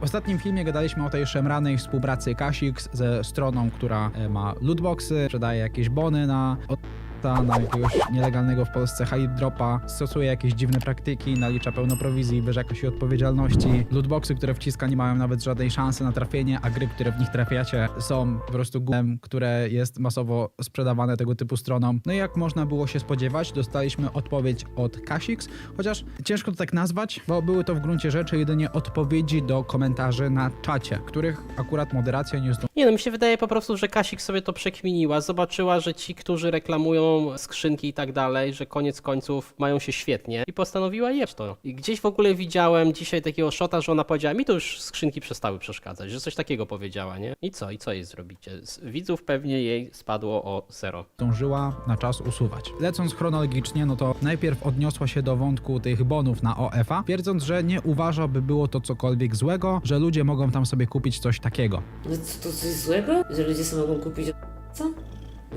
W ostatnim filmie gadaliśmy o tej szemranej współpracy Kasix ze stroną, która e, ma lootboxy, sprzedaje jakieś bony na na jakiegoś nielegalnego w Polsce hype dropa, stosuje jakieś dziwne praktyki, nalicza pełno prowizji, wyrzeka się odpowiedzialności. Lootboxy, które wciska nie mają nawet żadnej szansy na trafienie, a gry, które w nich trafiacie są po prostu gównem, które jest masowo sprzedawane tego typu stronom. No i jak można było się spodziewać, dostaliśmy odpowiedź od Kasix, chociaż ciężko to tak nazwać, bo były to w gruncie rzeczy jedynie odpowiedzi do komentarzy na czacie, których akurat moderacja nie zdążyła Nie no, mi się wydaje po prostu, że Kasik sobie to przekminiła, zobaczyła, że ci, którzy reklamują skrzynki i tak dalej, że koniec końców mają się świetnie i postanowiła jeść to. I gdzieś w ogóle widziałem dzisiaj takiego szota, że ona powiedziała, mi to już skrzynki przestały przeszkadzać, że coś takiego powiedziała, nie? I co? I co jej zrobicie? Z widzów pewnie jej spadło o zero. zdążyła na czas usuwać. Lecąc chronologicznie, no to najpierw odniosła się do wątku tych bonów na OF-a, twierdząc, że nie uważa, by było to cokolwiek złego, że ludzie mogą tam sobie kupić coś takiego. No co, to coś złego? Że ludzie sobie mogą kupić... Co?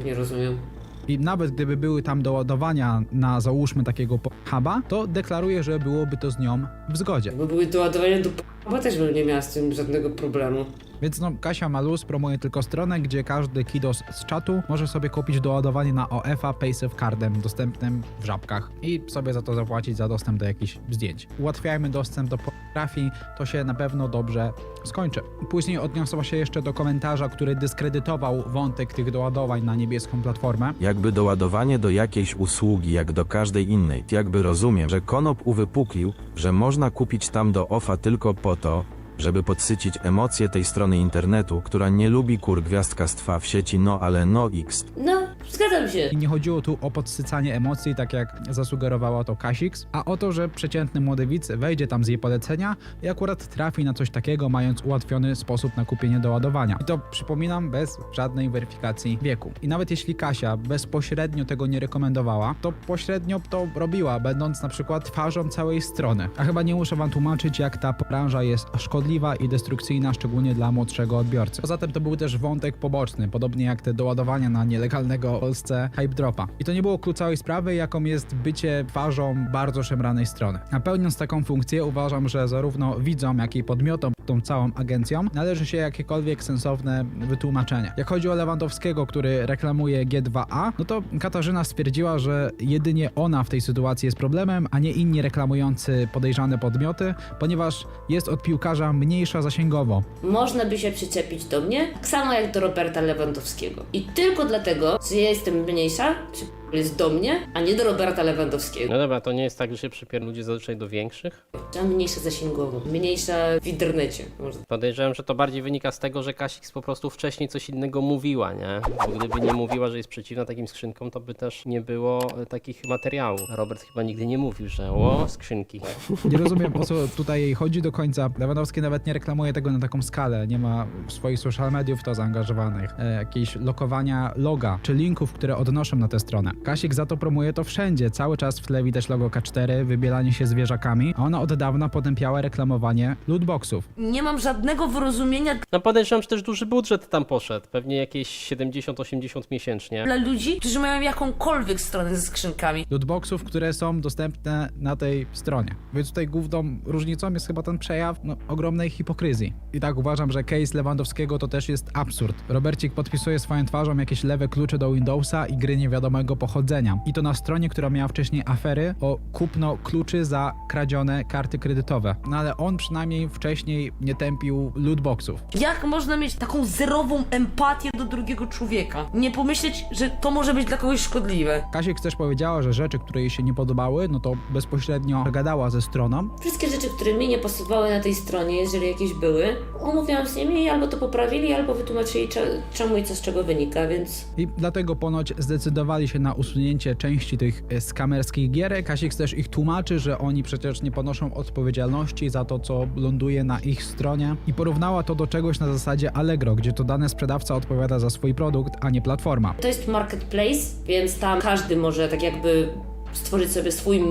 Nie rozumiem. I nawet gdyby były tam doładowania na załóżmy takiego huba, to deklaruje, że byłoby to z nią w zgodzie. Jakby były doładowania do chyba też bym nie miała z tym żadnego problemu. Więc no, Kasia Malus promuje tylko stronę, gdzie każdy kidos z czatu może sobie kupić doładowanie na OF-a Paysafe Cardem dostępnym w żabkach i sobie za to zapłacić za dostęp do jakichś zdjęć. Ułatwiajmy dostęp do pornografii, to się na pewno dobrze skończy. Później odniosła się jeszcze do komentarza, który dyskredytował wątek tych doładowań na niebieską platformę. Jakby doładowanie do jakiejś usługi, jak do każdej innej. Jakby rozumiem, że Konop uwypuklił, że można kupić tam do OFA tylko po to, żeby podsycić emocje tej strony internetu, która nie lubi kur gwiazdkastwa w sieci no ale no x. No, zgadzam się. I nie chodziło tu o podsycanie emocji, tak jak zasugerowała to Kasix, a o to, że przeciętny młody widz wejdzie tam z jej polecenia i akurat trafi na coś takiego, mając ułatwiony sposób na kupienie doładowania. I to przypominam, bez żadnej weryfikacji wieku. I nawet jeśli Kasia bezpośrednio tego nie rekomendowała, to pośrednio to robiła, będąc na przykład twarzą całej strony. A chyba nie muszę wam tłumaczyć, jak ta branża jest szkodliwa i destrukcyjna, szczególnie dla młodszego odbiorcy. Poza tym to był też wątek poboczny, podobnie jak te doładowania na nielegalnego w Polsce hype dropa. I to nie było klucz całej sprawy, jaką jest bycie twarzą bardzo szemranej strony. A pełniąc taką funkcję, uważam, że zarówno widzom, jak i podmiotom tą całą agencją należy się jakiekolwiek sensowne wytłumaczenie. Jak chodzi o Lewandowskiego, który reklamuje G2A, no to Katarzyna stwierdziła, że jedynie ona w tej sytuacji jest problemem, a nie inni reklamujący podejrzane podmioty, ponieważ jest od piłkarza mniejsza zasięgowo. Można by się przyczepić do mnie, tak samo jak do Roberta Lewandowskiego. I tylko dlatego, że ja jestem mniejsza, czy jest do mnie, a nie do Roberta Lewandowskiego. No dobra, to nie jest tak, że się przypier ludzie zazwyczaj do większych? Czy mniejsza zasięgowo, mniejsza w internecie. Może Podejrzewam, że to bardziej wynika z tego, że Kasik po prostu wcześniej coś innego mówiła, nie? Bo gdyby nie mówiła, że jest przeciwna takim skrzynkom, to by też nie było takich materiałów. Robert chyba nigdy nie mówił, że o, skrzynki. Nie rozumiem o co tutaj jej chodzi do końca. Lewandowski nawet nie reklamuje tego na taką skalę, nie ma swoich social mediów w to zaangażowanych, e, jakieś lokowania loga czy linków, które odnoszą na tę stronę. Kasik za to promuje to wszędzie, cały czas w tle widać logo K4, wybielanie się zwierzakami, a ona od dawna potępiała reklamowanie lootboxów. Nie mam żadnego wyrozumienia No podejrzewam, że też duży budżet tam poszedł. Pewnie jakieś 70-80 miesięcznie. dla ludzi, którzy mają jakąkolwiek stronę ze skrzynkami. Lootboxów, które są dostępne na tej stronie. Więc tutaj główną różnicą jest chyba ten przejaw no, ogromnej hipokryzji. I tak uważam, że case Lewandowskiego to też jest absurd. Robercik podpisuje swoją twarzą jakieś lewe klucze do Windowsa i gry niewiadomego pochodzenia. I to na stronie, która miała wcześniej afery o kupno kluczy za kradzione karty kredytowe. No ale on przynajmniej wcześniej nie tępił lootboxów. Jak można mieć taką zerową empatię do drugiego człowieka? Nie pomyśleć, że to może być dla kogoś szkodliwe. Kasiek też powiedziała, że rzeczy, które jej się nie podobały, no to bezpośrednio gadała ze stroną, Wszystkie rzeczy, które mi nie pasowały na tej stronie, jeżeli jakieś były, omówiłam z nimi i albo to poprawili, albo wytłumaczyli cze- czemu i co z czego wynika, więc I dlatego ponoć zdecydowali się na usunięcie części tych e, skamerskich gierek. Kasik też ich tłumaczy, że oni przecież nie ponoszą odpowiedzialności za to, co ląduje na ich stronie. I porównała to do czegoś na zasadzie Allegro, gdzie to dany sprzedawca odpowiada za swój produkt, a nie platforma. to jest marketplace, więc tam każdy może tak jakby stworzyć sobie swój,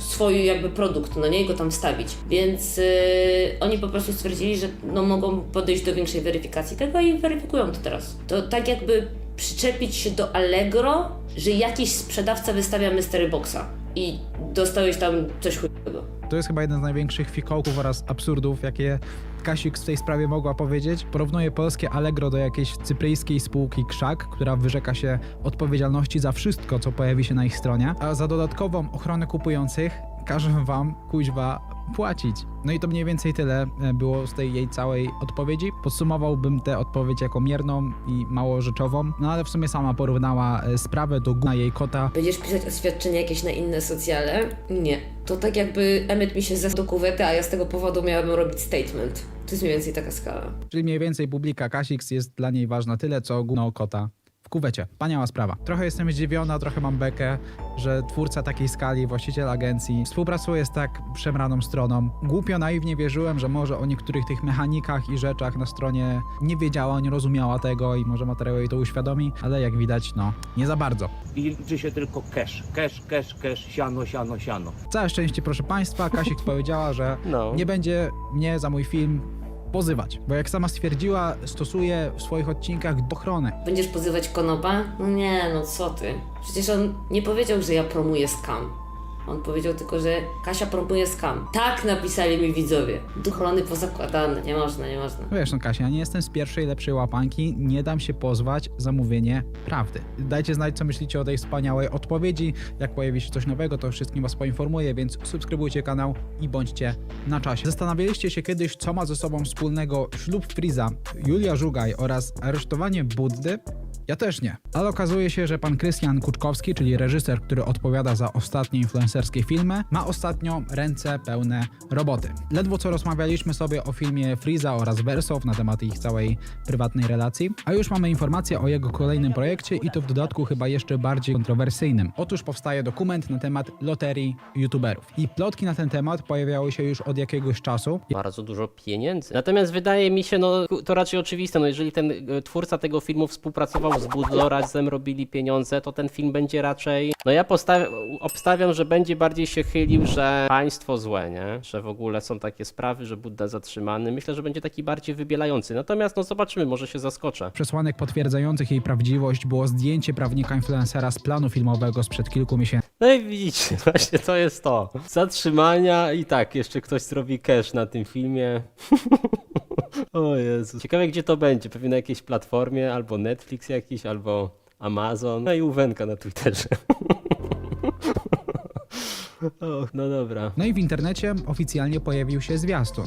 swój jakby produkt, no nie, i go tam wstawić. Więc yy, oni po prostu stwierdzili, że no mogą podejść do większej weryfikacji tego i weryfikują to teraz. To tak jakby przyczepić się do Allegro, że jakiś sprzedawca wystawia mystery boxa i dostałeś tam coś chujowego. To jest chyba jeden z największych fikołków oraz absurdów, jakie Kasik w tej sprawie mogła powiedzieć. Porównuje polskie Allegro do jakiejś cypryjskiej spółki Krzak, która wyrzeka się odpowiedzialności za wszystko, co pojawi się na ich stronie, a za dodatkową ochronę kupujących każą wam, kuźwa, płacić. No i to mniej więcej tyle e, było z tej jej całej odpowiedzi. Podsumowałbym tę odpowiedź jako mierną i mało rzeczową, no ale w sumie sama porównała e, sprawę do guna jej kota. Będziesz pisać oświadczenia jakieś na inne socjale? Nie. To tak jakby Emmet mi się zesłał do kuwety, a ja z tego powodu miałabym robić statement. To jest mniej więcej taka skala. Czyli mniej więcej publika Kasix jest dla niej ważna tyle, co gówno kota kuwecie. Wspaniała sprawa. Trochę jestem zdziwiona, trochę mam bekę, że twórca takiej skali, właściciel agencji, współpracuje z tak przemraną stroną. Głupio naiwnie wierzyłem, że może o niektórych tych mechanikach i rzeczach na stronie nie wiedziała, nie rozumiała tego i może materiał jej to uświadomi, ale jak widać, no, nie za bardzo. i liczy się tylko cash, cash, cash, cash, siano, siano, siano. Całe szczęście, proszę Państwa, Kasik powiedziała, że No. nie będzie mnie za mój film pozywać, bo jak sama stwierdziła, stosuje w swoich odcinkach ochronę. Będziesz pozywać Konopa? No nie, no co ty. Przecież on nie powiedział, że ja promuję scam. On powiedział tylko, że Kasia promuje scam. Tak napisali mi widzowie. Duchlony pozakładane. Nie można, nie można. Wiesz, no Kasia, ja nie jestem z pierwszej lepszej łapanki, nie dam się pozwać za mówienie prawdy. Dajcie znać, co myślicie o tej wspaniałej odpowiedzi. Jak pojawi się coś nowego, to wszystkim was poinformuję, więc subskrybujcie kanał i bądźcie na czasie. Zastanawialiście się kiedyś, co ma ze sobą wspólnego ślub Friza, Julia Żugaj oraz aresztowanie Buddy? Ja też nie. Ale okazuje się, że pan Krystian Kuczkowski, czyli reżyser, który odpowiada za ostatnie influencerskie filmy, ma ostatnio ręce pełne roboty. Ledwo co rozmawialiśmy sobie o filmie Freeza oraz Versow na temat ich całej prywatnej relacji, a już mamy informację o jego kolejnym projekcie i to w dodatku chyba jeszcze bardziej kontrowersyjnym. Otóż powstaje dokument na temat loterii youtuberów. I plotki na ten temat pojawiały się już od jakiegoś czasu. bardzo dużo pieniędzy. Natomiast wydaje mi się, no to raczej oczywiste, no jeżeli ten e, twórca tego filmu współpracował z Budlo, razem robili pieniądze, to ten film będzie raczej, no ja obstawiam, że będzie bardziej się chylił, że państwo złe, nie? Że w ogóle są takie sprawy, że Budda zatrzymany. Myślę, że będzie taki bardziej wybielający. Natomiast no zobaczymy, może się zaskoczę. Przesłanek potwierdzających jej prawdziwość było zdjęcie prawnika influencera z planu filmowego sprzed kilku miesięcy. No i widzicie, właśnie to jest to. Zatrzymania i tak, jeszcze ktoś zrobi cash na tym filmie. o Jezu. Ciekawe gdzie to będzie, pewnie na jakiejś platformie, albo Netflix jakiś, albo Amazon. No i Uwenka na Twitterze. no dobra. No i w internecie oficjalnie pojawił się zwiastun.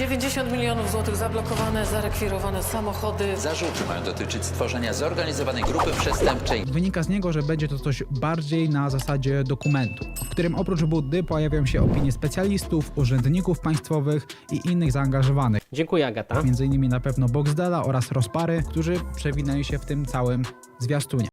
90 milionów złotych zablokowane, zarekwirowane samochody. Zarzuty mają dotyczyć stworzenia zorganizowanej grupy przestępczej. Wynika z niego, że będzie to coś bardziej na zasadzie dokumentu, w którym oprócz Buddy pojawią się opinie specjalistów, urzędników państwowych i innych zaangażowanych, Dziękuję Agata. między innymi na pewno Boxdela oraz Rozpary, którzy przewinęli się w tym całym zwiastunie.